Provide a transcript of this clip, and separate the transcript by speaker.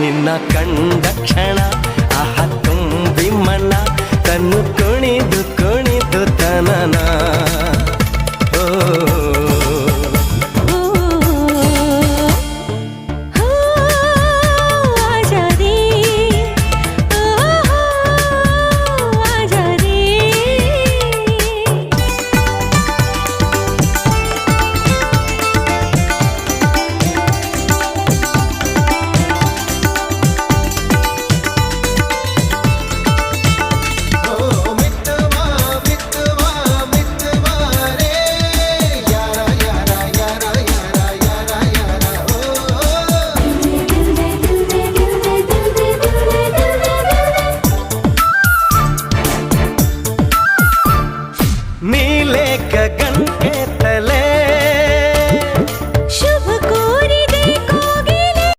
Speaker 1: ನಿನ್ನ ಕಂಡ ಕ್ಷಣ. నీ లేక